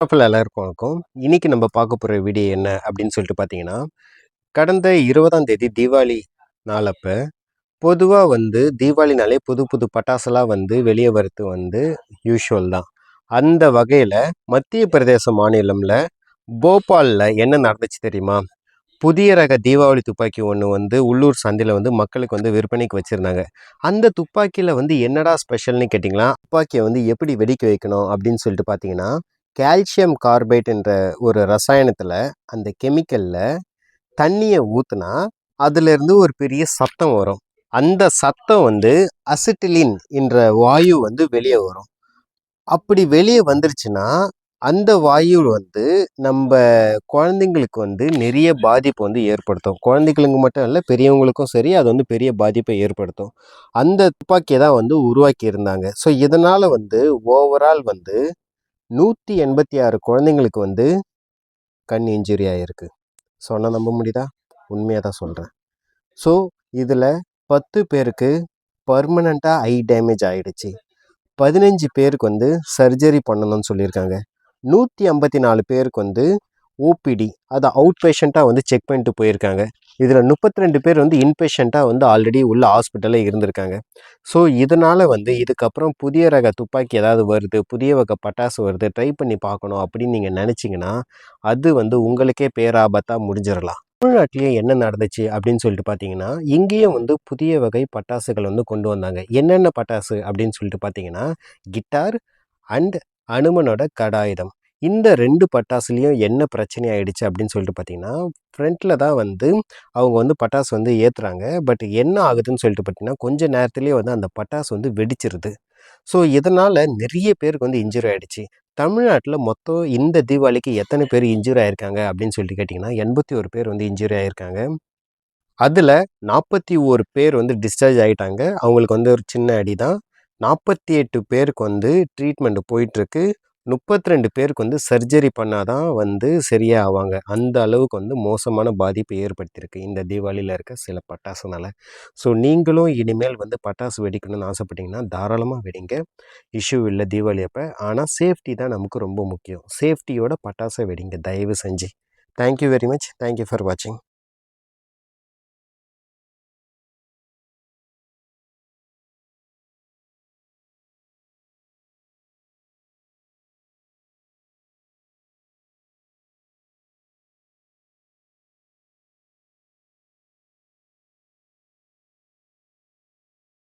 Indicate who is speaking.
Speaker 1: அப்பல எல்லாருக்கும் வணக்கம் இன்றைக்கி நம்ம பார்க்க போகிற வீடியோ என்ன அப்படின்னு சொல்லிட்டு பார்த்தீங்கன்னா கடந்த இருபதாம் தேதி தீபாவளி நாளப்போ பொதுவாக வந்து தீபாவளினாலே புது புது பட்டாசுலாம் வந்து வெளியே வரது வந்து யூஷுவல் தான். அந்த வகையில் மத்திய பிரதேச மாநிலமில் போபாலில் என்ன நடந்துச்சு தெரியுமா? புதிய ரக தீபாவளி துப்பாக்கி ஒன்று வந்து உள்ளூர் சந்தையில் வந்து மக்களுக்கு வந்து விற்பனைக்கு வச்சுருந்தாங்க. அந்த துப்பாக்கியில் வந்து என்னடா ஸ்பெஷல்னு கேட்டிங்களா? துப்பாக்கியை வந்து எப்படி வெடிக்க வைக்கணும் அப்படின்னு சொல்லிட்டு பார்த்தீங்கன்னா கால்சியம் கார்பைட்டுன்ற ஒரு ரசாயனத்தில் அந்த கெமிக்கலில் தண்ணியை ஊற்றுனா அதுலேருந்து ஒரு பெரிய சத்தம் வரும். அந்த சத்தம் வந்து அசிட்டிலின் என்ற வாயு வந்து வெளியே வரும். அப்படி வெளியே வந்துருச்சுன்னா அந்த வாயு வந்து நம்ம குழந்தைங்களுக்கு வந்து நிறைய பாதிப்பு வந்து ஏற்படுத்தும். குழந்தைங்களுக்கு மட்டும் இல்லை பெரியவங்களுக்கும் சரி அது வந்து பெரிய பாதிப்பை ஏற்படுத்தும். அந்த துப்பாக்கியை தான் வந்து உருவாக்கி இருந்தாங்க. ஸோ இதனால் வந்து ஓவரால் வந்து நூற்றி எண்பத்தி ஆறு குழந்தைங்களுக்கு வந்து கண் இன்ஜுரி ஆகிருக்கு சொன்னால் நம்ப முடியுதா? உண்மையாக தான் சொல்கிறேன் ஸோ இதில் பத்து பேருக்கு பர்மனண்ட்டாக ஐ டேமேஜ் ஆகிடுச்சு பதினஞ்சு பேருக்கு வந்து சர்ஜரி பண்ணணும்னு சொல்லியிருக்காங்க. நூற்றி ஐம்பத்தி நாலு பேருக்கு வந்து ஓபிடி அதை அவுட் பேஷண்ட்டாக வந்து செக் பண்ணிட்டு போயிருக்காங்க. இதில் முப்பத்தி ரெண்டு பேர் வந்து இன்பேஷண்ட்டாக வந்து ஆல்ரெடி உள்ள ஹாஸ்பிட்டலில் இருந்திருக்காங்க. ஸோ இதனால் வந்து இதுக்கப்புறம் புதிய ரக துப்பாக்கி ஏதாவது வருது புதிய வகை பட்டாசு வருது ட்ரை பண்ணி பார்க்கணும் அப்படின்னு நீங்கள் நினச்சிங்கன்னா அது வந்து உங்களுக்கே பேராபத்தாக முடிஞ்சிடலாம். தமிழ்நாட்டிலேயே என்ன நடந்துச்சு அப்படின்னு சொல்லிட்டு பார்த்தீங்கன்னா இங்கேயும் வந்து புதிய வகை பட்டாசுகள் வந்து கொண்டு வந்தாங்க. என்னென்ன பட்டாசு அப்படின்னு சொல்லிட்டு பார்த்தீங்கன்னா கிட்டார் அண்ட் அனுமனோட கடாயுதம் இந்த ரெண்டு பட்டாசுலேயும் என்ன பிரச்சனை ஆகிடுச்சு அப்படின்னு சொல்லிட்டு பார்த்தீங்கன்னா ஃப்ரண்ட்டில் தான் வந்து அவங்க வந்து பட்டாசு வந்து ஏற்றுறாங்க பட் என்ன ஆகுதுன்னு சொல்லிட்டு பார்த்தீங்கன்னா கொஞ்சம் நேரத்துலேயே வந்து அந்த பட்டாசு வந்து வெடிச்சிருது. ஸோ இதனால் நிறைய பேருக்கு வந்து இன்ஜுரி ஆகிடுச்சு தமிழ்நாட்டில் மொத்தம் இந்த தீபாவளிக்கு எத்தனை பேர் இன்ஜுரி ஆயிருக்காங்க அப்படின்னு சொல்லிட்டு கேட்டிங்கன்னா எண்பத்தி ஒரு பேர் வந்து இன்ஜுரி ஆயிருக்காங்க. அதில் நாற்பத்தி ஒரு பேர் வந்து டிஸ்சார்ஜ் ஆகிட்டாங்க அவங்களுக்கு வந்து ஒரு சின்ன அடி தான் நாற்பத்தி எட்டு பேருக்கு வந்து ட்ரீட்மெண்ட் போயிட்டுருக்கு முப்பத்தி ரெண்டு பேருக்கு வந்து சர்ஜரி பண்ணால் தான் வந்து சரியாக ஆவாங்க. அந்த அளவுக்கு வந்து மோசமான பாதிப்பு ஏற்படுத்தியிருக்கு. இந்த தீபாவளியில் இருக்க சில பட்டாசுனால். ஸோ நீங்களும் இனிமேல் வந்து பட்டாசு வெடிக்கணும்னு ஆசைப்பட்டீங்கன்னா தாராளமாக வெடிங்க. இஷ்யூ இல்லை தீபாவளி அப்போ. ஆனால் சேஃப்டி தான் நமக்கு ரொம்ப முக்கியம். சேஃப்டியோட பட்டாசை வெடிங்க. தயவு செஞ்சு. Thank you very much thank you for வாட்சிங்